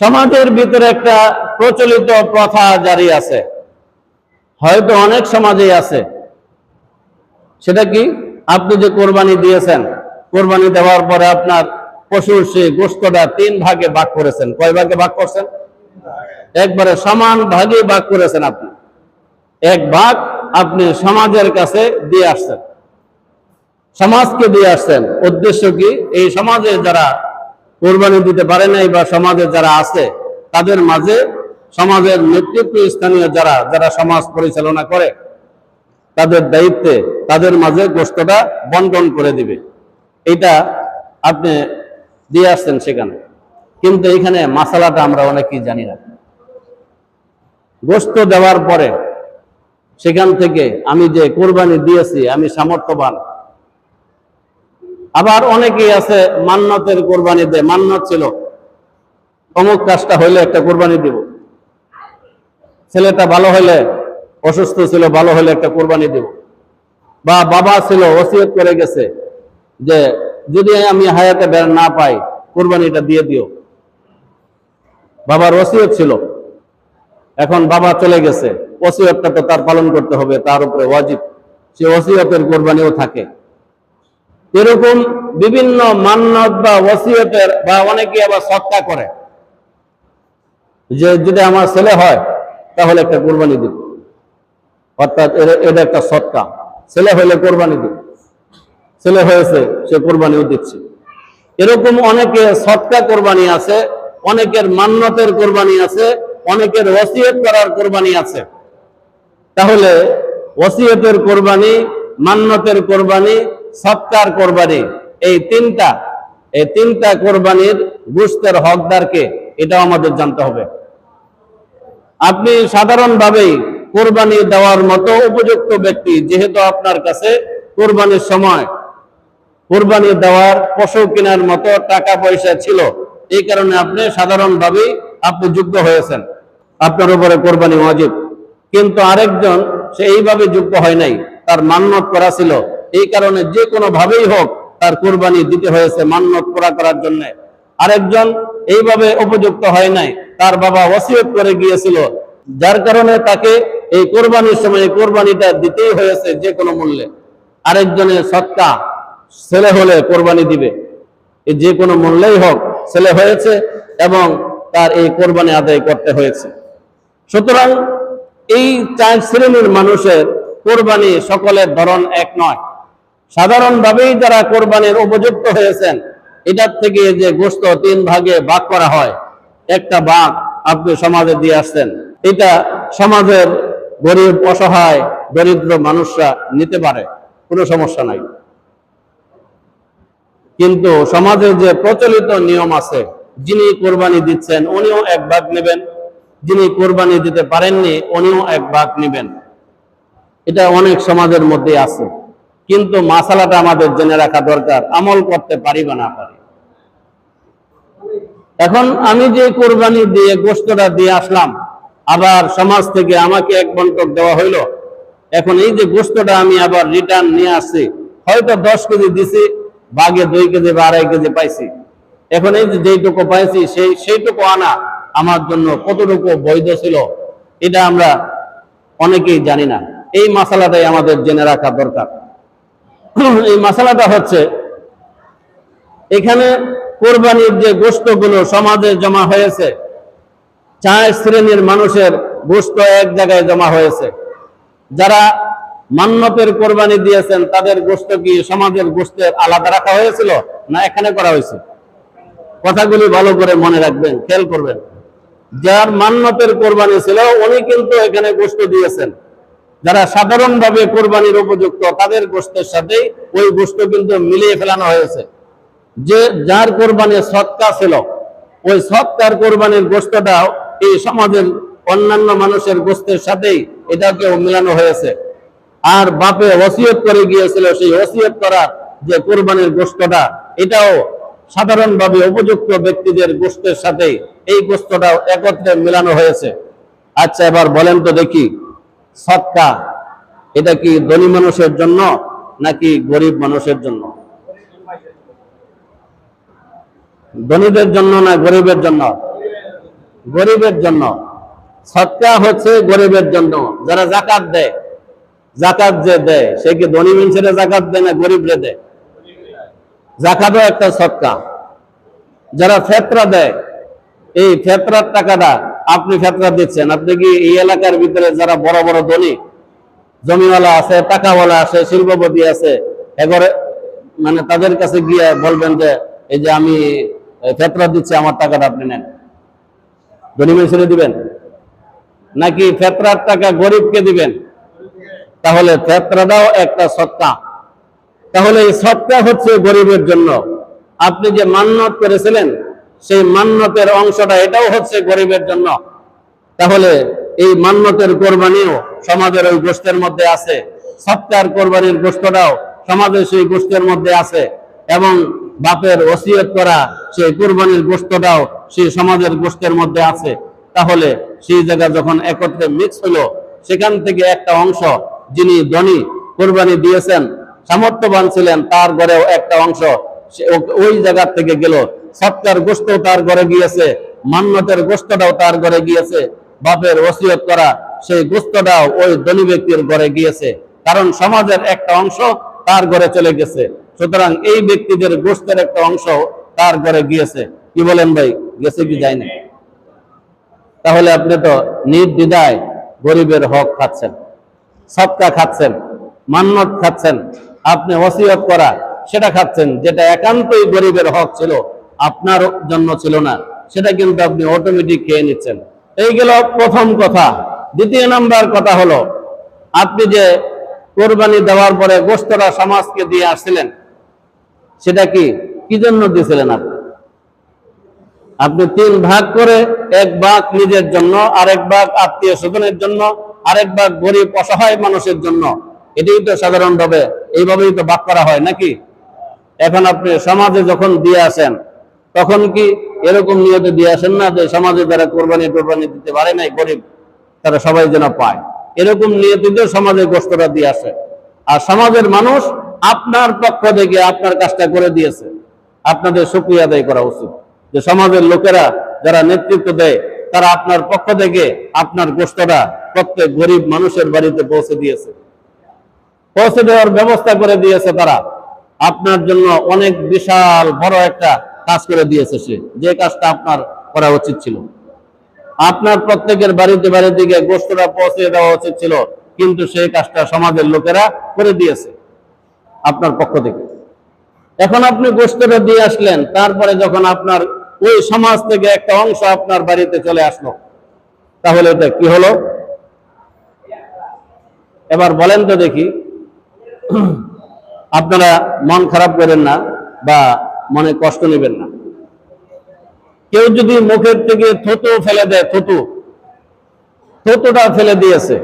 সমাজের ভিতরে একটা প্রচলিত প্রথা জারি আছে। হয়তো অনেক সমাজেই আছে। সেটা কি? আপনি যে কোরবানি দিয়েছেন, কোরবানি দেওয়ার পরে আপনার পশুর সেই গোস্তটা তিন ভাগে ভাগ করেছেন। কয় ভাগে ভাগ করছেন? একবারে সমান ভাগে ভাগ করেছেন আপনি। এক ভাগ আপনি সমাজের কাছে দিয়ে আসছেন। সমাজকে দিয়ে আসছেন। উদ্দেশ্য কি? এই সমাজে যারা কোরবানি দিতে পারে নাই বা সমাজে যারা আছে, তাদের মাঝে সমাজের নেতৃত্ব স্থানীয় যারা যারা সমাজ পরিচালনা করে, তাদের দায়িত্বে, তাদের মাঝে গোস্তটা বন্টন করে দিবে। এটা আপনি দিয়ে আসছেন সেখানে। কিন্তু এখানে মাসালাটা আমরা অনেকেই জানি না। গোস্ত দেওয়ার পরে সেখান থেকে আমি যে কোরবানি দিয়েছি, আমি সামর্থ্যবান আবার অনেকেই আছে মান্নতের কোরবানি দেয়। মান্নত ছিল। অমুক কাজটা হইলে একটা কোরবানি দিব। ছেলেটা ভালো হলে অসুস্থ ছিল, ভালো হলে একটা কোরবানি দিব। বা বাবা ছিল, ওসিয়ত করে গেছে যে, যদি আমি হায়াতে বের না পাই, কোরবানিটা দিয়ে দিও। বাবার ওসিয়ত ছিল। এখন বাবা চলে গেছে। ওসিয়তটা তো তার পালন করতে হবে, তার উপরে ওয়াজিব। সে ওসিয়তের কোরবানিও থাকে। এরকম বিভিন্ন মান্নত বা ওসিয়তের বা অনেকে আবার সৎকা করে। যে যদি আমার ছেলে হয়, তাহলে একটা কোরবানি দিব অর্থাৎ এটা একটা সৎকা। ছেলে হলে কোরবানি দিব ছেলে হয়েছে, সে কোরবানিও দিচ্ছে। এরকম অনেকে সৎকা কোরবানি আছে, অনেকের মান্নতের কোরবানি আছে, অনেকের ওসিয়ত করার কোরবানি আছে। তাহলে ওসিয়তের কোরবানি, মান্নতের কোরবানি সৎকার কোরবানি। এই তিনটা এই তিনটা কোরবানির গুস্তের হকদারকে এটাও আমাদের জানতে হবে। আপনি সাধারণভাবেই কোরবানি দেওয়ার মতো উপযুক্ত ব্যক্তি, যেহেতু আপনার কাছে কোরবানির সময়, কোরবানি দেওয়ার পশু কেনার মতো টাকা পয়সা ছিল, এই কারণে আপনি সাধারণভাবেই আপনি যোগ্য হয়েছেন। আপনার উপরে কোরবানি ওয়াজিব। কিন্তু আরেকজন সে এইভাবে যোগ্য হয় নাই, তার মান্যত করা ছিল এই কারণে যে কোনো ভাবেই হোক তার কোরবানি দিতে হয়েছে মান্যত করা করার জন্য। আরেকজন এইভাবে উপযুক্ত হয় নাই, তার বাবা ওসিয়ত করে গিয়েছিল, যার কারণে তাকে এই কোরবানির সময় কোরবানিটা দিতেই হয়েছে যে কোনো মূল্যে। আরেকজনের সত্তা ছেলে হলে কোরবানি দিবে। যে কোনো মূল্যেই হোক ছেলে হয়েছে এবং তার এই কোরবানি আদায় করতে হয়েছে। সুতরাং এই চার শ্রেণির মানুষের কোরবানি সকলের ধরন এক নয়। সাধারণভাবেই যারা কোরবানির উপযুক্ত হয়েছেন, এটার থেকে যে গোস্ত তিন ভাগে ভাগ করা হয়, একটা ভাগ আপনি সমাজে দিয়ে আসছেন। এটা সমাজের গরিব, অসহায়, দরিদ্র মানুষরা নিতে পারে, কোনো সমস্যা নাই। কিন্তু সমাজের যে প্রচলিত নিয়ম আছে, যিনি কোরবানি দিচ্ছেন, উনিও এক ভাগ নেবেন। যিনি কোরবানি দিতে পারেননি, উনিও এক ভাগ নেবেন। এটা অনেক সমাজের মধ্যে আছে। কিন্তু মাসালাটা আমাদের জেনে রাখা দরকার। আমল করতে পারি বা না পারি। এখন আমি যে কোরবানি দিয়ে গোস্তটা দিয়ে আসলাম, আবার সমাজ থেকে আমাকে এক বন্টক দেওয়া হইল। এখন এই যে গোস্তটা আমি আবার রিটার্ন নিয়ে আসছি, হয়তো দশ কেজি দিছি, বাগে দুই কেজি বা আড়াই কেজি পাইছি। এখন এই যে যেইটুকু পাইছি, সেই সেইটুকু আনা আমার জন্য কতটুকু বৈধ ছিল, এটা আমরা অনেকেই জানি না। এই মশালাটাই আমাদের জেনে রাখা দরকার। এই মশালাটা হচ্ছে, এখানে কোরবানির যে গোস্তগুলো সমাজে জমা হয়েছে, চার শ্রেণির মানুষের গোস্ত এক জায়গায় জমা হয়েছে। যারা মান্যতের কোরবানি দিয়েছেন, তাদের গোস্ত কি সমাজের গোস্তের আলাদা রাখা হয়েছিল না এখানে করা হয়েছে? কথাগুলি ভালো করে মনে রাখবেন, খেয়াল করবেন। যার মান্যতের কোরবানি ছিল, উনি কিন্তু এখানে গোস্ত দিয়েছেন। যারা সাধারণভাবে কোরবানির উপযুক্ত, তাদের গোষ্ঠের সাথে ওই গোষ্ঠ কিন্তু মিলিয়ে ফেলানো হয়েছে। যে যার কোরবানি সৎকা ছিল, ওই সৎকার কোরবানির গোষ্ঠটাও এই সমাজের অন্যান্য মানুষের গোষ্ঠের সাথেই এটাকেও মিলানো হয়েছে। আর বাপে ওসিয়ত করে গিয়েছিল, সেই ওসিয়ত করা যে কোরবানির গোষ্ঠটা, এটাও সাধারণভাবে উপযুক্ত ব্যক্তিদের গোষ্ঠের সাথে এই গোষ্ঠটাও একত্রে মিলানো হয়েছে। আচ্ছা এবার বলেন তো দেখি। সৎকা। এটা কি ধনী মানুষের জন্য নাকি গরিব মানুষের জন্য? ধনীদের জন্য না গরিবের জন্য? গরিবের জন্য। সৎকা হচ্ছে গরিবের জন্য। যারা জাকাত দেয়, জাকাত যে দেয়, সে কি ধনী মানুষের জাকাত দেয় না গরিবরে দেয়? জাকাতও একটা সৎকা। যারা ফেতরা দেয়, এই ফেতরার টাকাটা আপনি ফেতরা দিচ্ছেন। আপনি কি এই এলাকার ভিতরে যারা বড় বড় ধনী, জমিওয়ালা আছে, টাকাওয়ালা আছে, শিল্পপতি আছে এবারে মানে তাদের কাছে গিয়ে বলবেন যে, এই যে আমি ফেতরা দিচ্ছি, আমার টাকাটা আপনি নেন। ধনী মানুষের দিবেন? নাকি ফেতরার টাকা গরিবকে দিবেন? তাহলে ফেতরাটাও একটা সত্তা। তাহলে এই সত্তা হচ্ছে গরিবের জন্য। আপনি যে মান্যত করেছিলেন সেই মান্যতের অংশটা, এটাও হচ্ছে গরিবের জন্য। তাহলে এই মান্যতের কোরবানিও সমাজের ওই গোষ্ঠের মধ্যে আছে। সৎকার কোরবানির গোষ্ঠটাও সমাজের সেই গোষ্ঠের মধ্যে আছে। এবং বাপের ওসিয়ত করা সেই কোরবানির গোষ্ঠটাও সেই সমাজের গোষ্ঠের মধ্যে আছে। তাহলে সেই জায়গা যখন একত্রে মিক্স হলো, সেখান থেকে একটা অংশ যিনি ধনী কোরবানি দিয়েছেন, সামর্থ্যবান ছিলেন, তার ঘরেও একটা অংশ ওই জায়গা থেকে গেল। সৎকার গোষ্ঠ তার ঘরে গিয়েছে, মান্যতের গোষ্ঠটাও তার ঘরে গিয়েছে, বাপের ওসিয়ত করা সেই গোষ্ঠটাও ওই ধনী ব্যক্তির ঘরে গিয়েছে। কারণ সমাজের একটা অংশ তার ঘরে চলে গেছে। সুতরাং এই ব্যক্তিদের গোষ্ঠের একটা অংশ তার ঘরে গিয়েছে। কি বলেন ভাই, গেছে কি যায় না? তাহলে আপনি তো নির্দ্বিধায় গরিবের হক খাচ্ছেন, সৎকা খাচ্ছেন মান্নত খাচ্ছেন, আপনি ওসিয়ত করা, সেটা খাচ্ছেন, যেটা একান্তই গরিবের হক ছিল আপনার জন্য ছিল না, সেটা কিন্তু আপনি অটোমেটিক খেয়ে নিচ্ছেন। এই গেল প্রথম কথা। দ্বিতীয় নাম্বার কথা হলো, আপনি যে কোরবানি দেওয়ার পরে গোস্তরা সমাজকে দিয়ে আসছিলেন, সেটা কি? কি জন্য দিয়েছিলেন আপনি? আপনি তিন ভাগ করে এক ভাগ নিজের জন্য, আরেক ভাগ আত্মীয় স্বজনের জন্য, আরেক ভাগ গরিব অসহায় মানুষের জন্য। এটাই তো সাধারণভাবে, এইভাবেই তো ভাগ করা হয় নাকি? এখন আপনি সমাজে যখন দিয়ে আসেন তখন কি এরকম নিয়তে দিয়ে আসেন না যে সমাজে যারা কোরবানি টোরবানি দিতে পারে নাই, গরিব, তারা সবাই যেন পায়। এরকম নিয়তিতে সমাজে গোষ্ঠটা দিয়ে আসে। আর সমাজের মানুষ আপনার পক্ষ থেকে আপনার কাজটা করে দিয়েছে। আপনাদের সুক্রিয়া আদায় করা উচিত। যে সমাজের লোকেরা যারা নেতৃত্ব দেয়, তারা আপনার পক্ষ থেকে আপনার গোষ্ঠটা প্রত্যেক গরিব মানুষের বাড়িতে পৌঁছে দিয়েছে। পৌঁছে দেওয়ার ব্যবস্থা করে দিয়েছে তারা। আপনার জন্য অনেক বিশাল বড় একটা কাজ করে দিয়েছে সে। যে কাজটা আপনার করা উচিত ছিল। আপনার প্রত্যেকের বাড়িতে বাড়িতে গিয়ে গোষ্ঠটা পৌঁছে দেওয়া উচিত ছিল, কিন্তু সেই কাজটা সমাজের লোকেরা করে দিয়েছে আপনার পক্ষ থেকে। এখন আপনি গোষ্ঠটা দিয়ে আসলেন, তারপরে যখন আপনার ওই সমাজ থেকে একটা অংশ আপনার বাড়িতে চলে আসলো, তাহলে এটা কি হলো? এবার বলেন তো দেখি। আপনারা মন খারাপ করেন না, বা মনে কষ্ট নেবেন না। কেউ যদি মুখের থেকে থুতু ফেলে দেয়, থুতু, থুতুটা ফেলে দিয়েছে,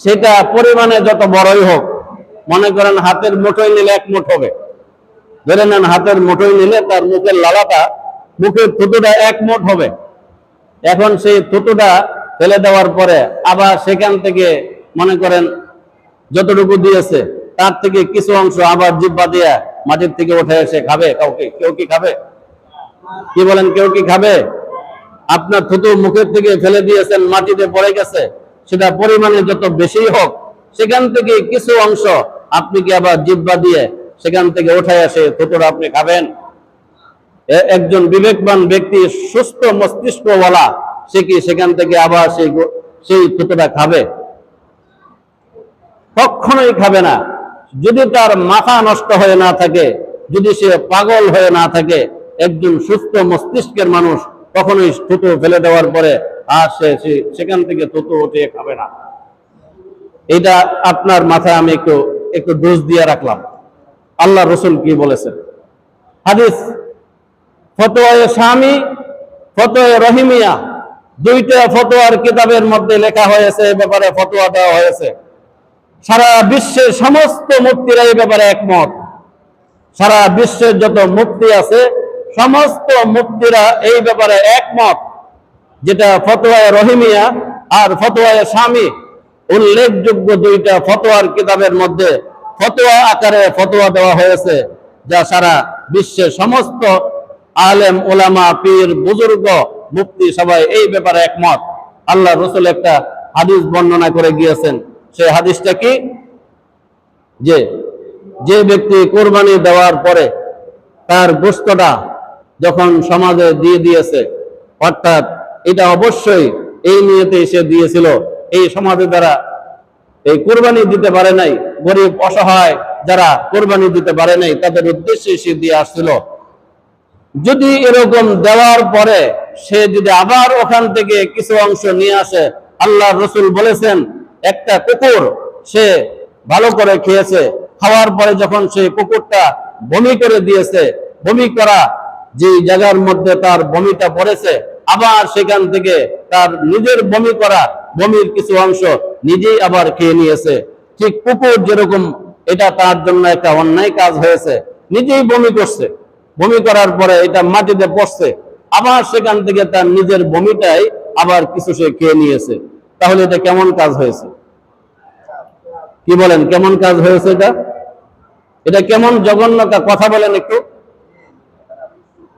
সেটা পরিমাণে যত বড়ই হোক, মনে করেন হাতের মুঠোয় নিলে এক মুঠ হবে। ধরে নেন হাতের মুঠোয় নিলে তার মুখের লালাটা, মুখের থুতুটা এক মুঠ হবে। এখন সেই থুতুটা ফেলে দেওয়ার পরে আবার সেখান থেকে মনে করেন যতটুকু দিয়েছে, তার থেকে কিছু অংশ আবার জিব্বা দিয়ে মাটির থেকে উঠে এসে খাবে? কাউকে? কেউ কি খাবে? কি বলেন, কেউ কি খাবে? আপনার থুতু মুখের থেকে ফেলে দিয়েছেন, মাটিতে পড়ে গেছে। সেটা পরিমাণে যত বেশি হোক, সেখান থেকে কিছু অংশ আপনি কি আবার জিব্বা দিয়ে সেখান থেকে উঠে আসে থুতুটা আপনি খাবেন? একজন বিবেকবান ব্যক্তি, সুস্থ মস্তিষ্কওয়ালা, সে কি সেখান থেকে আবার সেই সেই থুতুটা খাবে? কখনোই খাবে না। যদি তার মাথা নষ্ট হয়ে না থাকে, যদি সে পাগল হয়ে না থাকে, একজন সুস্থ মস্তিষ্কের মানুষ কখনোই থুতু ফেলে দেওয়ার পরে আর সে সেখান থেকে থুতু উঠিয়ে খাবে না। এটা আপনার মাথায় আমি একটু একটু ডোজ দিয়ে রাখলাম। আল্লাহ রসুল কি বলেছেন? হাদিস, ফতোয়ায়ে স্বামী ফতোয়ে রহিমিয়া, দুইটা ফতোয়ার কিতাবের মধ্যে লেখা হয়েছে, এ ব্যাপারে ফতোয়া দেওয়া হয়েছে। সারা বিশ্বের সমস্ত মুক্তিরা এই ব্যাপারে একমত। সারা বিশ্বের যত মুক্তি আছে, সমস্ত মুক্তিরা এই ব্যাপারে একমত, যেটা ফতোয়ায় রহিমিয়া আর ফতোয়ায় স্বামী। উল্লেখযোগ্য দুইটা ফতোয়ার কিতাবের মধ্যে ফতোয়া আকারে ফতোয়া দেওয়া হয়েছে, যা সারা বিশ্বের সমস্ত আলেম ওলামা পীর, বুজুর্গ মুক্তি সবাই এই ব্যাপারে একমত। আল্লাহ রসুল একটা হাদিস বর্ণনা করে গিয়েছেন। সেই হাদিসটা কি? যে যে ব্যক্তি কোরবানি দেওয়ার পরে তার গোস্তটা যখন সমাজে দিয়ে দিয়েছে, অর্থাৎ এটা অবশ্যই এই নিয়েতে সে দিয়েছিল, এই সমাজে দ্বারা এই কোরবানি দিতে পারে নাই, গরিব, অসহায় যারা কোরবানি দিতে পারে নাই, তাদের উদ্দেশ্যে সে দিয়ে আসছিল। যদি এরকম দেওয়ার পরে সে যদি আবার ওখান থেকে কিছু অংশ নিয়ে আসে আল্লাহ রসুল বলেছেন একটা কুকুর সে ভালো করে খেয়েছে, খাওয়ার পরে যখন সেই কুকুরটা বমি করে দিয়েছে, বমি করা যে জায়গার মধ্যে তার বমিটা পড়েছে, আবার সেখান থেকে তার নিজের বমি করা বমির কিছু অংশ নিজেই আবার খেয়ে নিয়েছে। ঠিক কুকুর যেরকম, এটা তার জন্য একটা অন্যায় কাজ হয়েছে। নিজেই বমি করছে। বমি করার পরে এটা মাটিতে পড়ছে। আবার সেখান থেকে তার নিজের বমিটাই আবার কিছু সে খেয়ে নিয়েছে। তাহলে এটা কেমন কাজ হয়েছে? কি বলেন, কেমন কাজ হয়েছে এটা? এটা কেমন জঘন্য কথা বলেন একটু।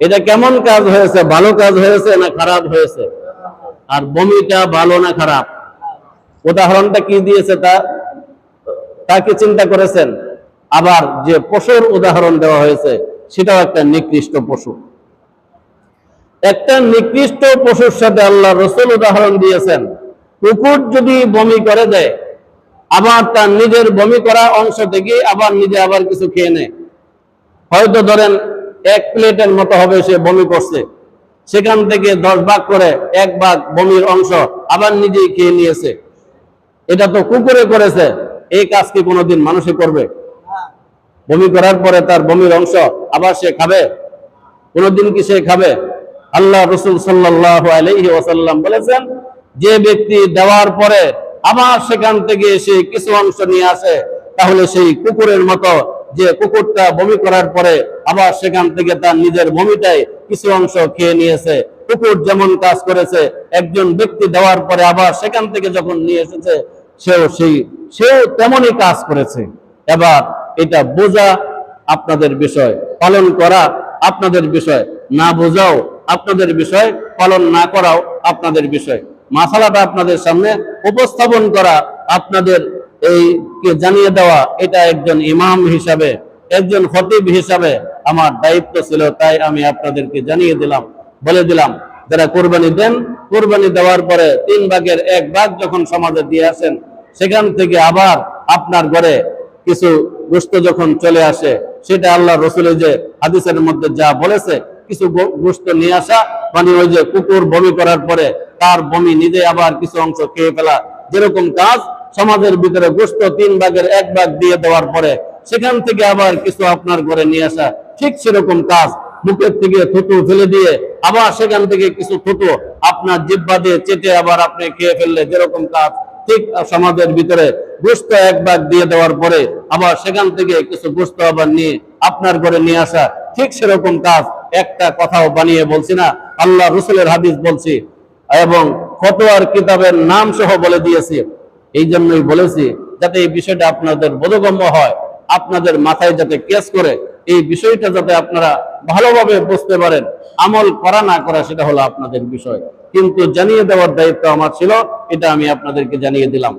এটা কেমন কাজ হয়েছে? ভালো কাজ হয়েছে না খারাপ হয়েছে? আর বমিটা ভালো না খারাপ? উদাহরণটা কি দিয়েছে তা? তাকে চিন্তা করেছেন? আবার যে পশুর উদাহরণ দেওয়া হয়েছে, সেটাও একটা নিকৃষ্ট পশু। একটা নিকৃষ্ট পশুর সাথে আল্লাহ রসুল উদাহরণ দিয়েছেন। কুকুর যদি বমি করে দেয়, আবার তার নিজের বমি করা অংশ থেকে আবার নিজে আবার কিছু খেয়ে নেয়। হয়তো ধরেন এক প্লেটের মতো হবে সে বমি করছে। সেখান থেকে দশ ভাগ করে এক ভাগ বমির অংশ আবার নিজেই খেয়ে নিয়েছে। এটা তো কুকুরে করেছে, এই কাজ কি কোনোদিন মানুষে করবে? বমি করার পরে তার বমির অংশ আবার সে খাবে? কোনোদিন কি সে খাবে? আল্লাহ রসুল সাল্লাহ আলহি ওসাল্লাম বলেছেন যে ব্যক্তি দেওয়ার পরে আবার সেখান থেকে সে কিছু অংশ নিয়ে আসে, তাহলে সেই কুকুরের মতো যে কুকুরটা বমি করার পরে আবার সেখান থেকে তার নিজের বমিটাই কিছু অংশ খেয়ে নিয়েছে। কুকুর যেমন কাজ করেছে, একজন ব্যক্তি দেওয়ার পরে আবার সেখান থেকে যখন নিয়ে এসেছে, সেও সেই, সেও তেমনই কাজ করেছে। এবার এটা বোঝা আপনাদের বিষয়, পালন করা আপনাদের বিষয়। না বোঝাও আপনাদের বিষয়, পালন না করাও আপনাদের বিষয়। মাসালাটা আপনাদের সামনে উপস্থাপন করা, আপনাদের এই জানিয়ে দেওয়া, এটা একজন ইমাম হিসাবে, একজন খতিব হিসাবে আমার দায়িত্ব ছিল, তাই আমি আপনাদেরকে জানিয়ে দিলাম, বলে দিলাম, যারা কোরবানি দেন, কোরবানি দেওয়ার পরে তিন ভাগের এক ভাগ যখন সমাজে দিয়ে আসেন, সেখান থেকে আবার আপনার ঘরে কিছু গোস্ত যখন চলে আসে, সেটা আল্লাহ রসুলের যে হাদিসের মধ্যে যা বলেছে, কিছু গোস্ত নিয়ে আসা মানে ওই যে কুকুর বমি করার পরে তার বমি নিজে আবার কিছু অংশ খেয়ে ফেলা। যেরকম কাজ সমাজের ভিতরে গোস্ত তিন ভাগের এক ভাগ দিয়ে দেওয়ার পরে সেখান থেকে আবার কিছু আপনার ঘরে নিয়ে আসা। ঠিক সেরকম কাজ। মুখের থেকে থুতু ফেলে দিয়ে আবার সেখান থেকে কিছু থুতু আপনার জিব্বা দিয়ে চেটে আবার আপনি খেয়ে ফেললে যেরকম কাজ। ঠিক সমাজের ভিতরে গোস্ত এক ভাগ দিয়ে দেওয়ার পরে আবার সেখান থেকে কিছু গোস্ত আবার নিয়ে আপনার ঘরে নিয়ে আসা। ঠিক সেরকম কাজ। একটা কথাও বানিয়ে বলছি না আল্লাহ রসুলের হাদিস বলছি এবং ফতোয়ার কিতাবের নাম সহ বলে দিয়েছি। এই জন্যই বলেছি যাতে এই বিষয়টা আপনাদের বোধগম্য হয়, আপনাদের মাথায় যাতে কেস করে, এই বিষয়টা যাতে আপনারা ভালোভাবে বুঝতে পারেন, আমল করা না করা সেটা হলো আপনাদের বিষয়। কিন্তু জানিয়ে দেওয়ার দায়িত্ব আমার ছিল, এটা আমি আপনাদেরকে জানিয়ে দিলাম।